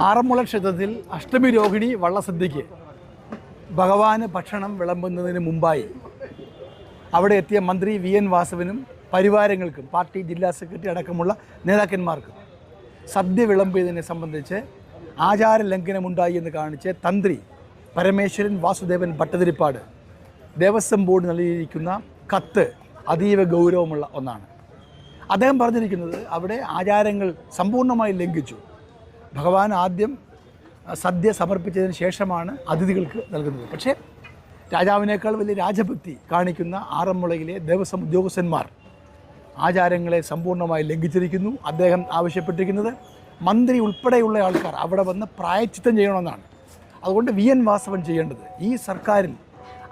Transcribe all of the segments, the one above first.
ആറന്മുള ക്ഷേത്രത്തിൽ അഷ്ടമി രോഹിണി വള്ളസദ്യയ്ക്ക് ഭഗവാന് ഭക്ഷണം വിളമ്പുന്നതിന് മുമ്പായി അവിടെ എത്തിയ മന്ത്രി വി എൻ വാസവനും പരിവാരങ്ങൾക്കും പാർട്ടി ജില്ലാ സെക്രട്ടറി അടക്കമുള്ള നേതാക്കന്മാർക്കും സദ്യ വിളമ്പിയതിനെ സംബന്ധിച്ച് ആചാര ലംഘനമുണ്ടായി എന്ന് കാണിച്ച് തന്ത്രി പരമേശ്വരൻ വാസുദേവൻ ഭട്ടതിരിപ്പാട് ദേവസ്വം ബോർഡ് നൽകിയിരിക്കുന്ന കത്ത് അതീവ ഗൗരവമുള്ള ഒന്നാണ്. അദ്ദേഹം പറഞ്ഞിരിക്കുന്നത് അവിടെ ആചാരങ്ങൾ സമ്പൂർണമായി ലംഘിച്ചു. ഭഗവാൻ ആദ്യം സദ്യ സമർപ്പിച്ചതിന് ശേഷമാണ് അതിഥികൾക്ക് നൽകുന്നത്. പക്ഷേ രാജാവിനേക്കാൾ വലിയ രാജഭക്തി കാണിക്കുന്ന ആറന്മുളയിലെ ദേവസ്വം ഉദ്യോഗസ്ഥന്മാർ ആചാരങ്ങളെ സമ്പൂർണമായി ലംഘിച്ചിരിക്കുന്നു. അദ്ദേഹം ആവശ്യപ്പെട്ടിരിക്കുന്നത് മന്ത്രി ഉൾപ്പെടെയുള്ള ആൾക്കാർ അവിടെ വന്ന് പ്രായച്ചിത്തം ചെയ്യണമെന്നാണ്. അതുകൊണ്ട് വി എൻ വാസവൻ ചെയ്യേണ്ടത് ഈ സർക്കാരിൽ.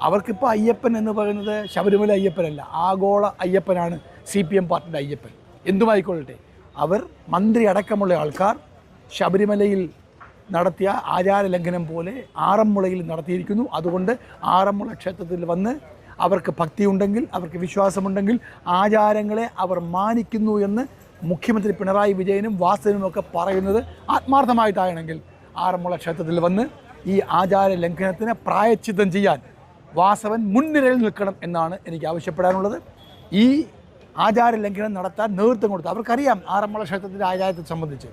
അവർക്കിപ്പോൾ അയ്യപ്പൻ എന്ന് പറയുന്നത് ശബരിമല അയ്യപ്പനല്ല ആഗോള അയ്യപ്പനാണ് സി പി എം പാർട്ടിയുടെ അയ്യപ്പൻ. എന്തുമായിക്കൊള്ളട്ടെ? അവർ മന്ത്രി അടക്കമുള്ള ആൾക്കാർ ശബരിമലയിൽ നടത്തിയ ആചാര ലംഘനം പോലെ ആറന്മുളയിൽ നടത്തിയിരിക്കുന്നു. അതുകൊണ്ട് ആറന്മുള ക്ഷേത്രത്തിൽ വന്ന് അവർക്ക് ഭക്തിയുണ്ടെങ്കിൽ അവർക്ക് വിശ്വാസമുണ്ടെങ്കിൽ ആചാരങ്ങളെ അവർ മാനിക്കുന്നു എന്ന് മുഖ്യമന്ത്രി പിണറായി വിജയനും വാസവനും ഒക്കെ പറയുന്നത് ആത്മാർത്ഥമായിട്ടാണെങ്കിൽ ആറന്മുള ക്ഷേത്രത്തിൽ വന്ന് ഈ ആചാര ലംഘനത്തിന് പ്രായച്ചിത്തം ചെയ്യാൻ വാസവൻ മുൻനിരയിൽ നിൽക്കണം എന്നാണ് എനിക്ക് ആവശ്യപ്പെടാനുള്ളത്. ഈ ആചാര ലംഘനം നടത്താൻ നേതൃത്വം കൊടുത്തു അവർക്കറിയാം ആറന്മുള ക്ഷേത്രത്തിന്റെ ആചാരത്തെ സംബന്ധിച്ച്.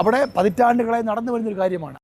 അവിടെ പതിറ്റാണ്ടുകളായി നടന്നു വരുന്നൊരു കാര്യമാണ്.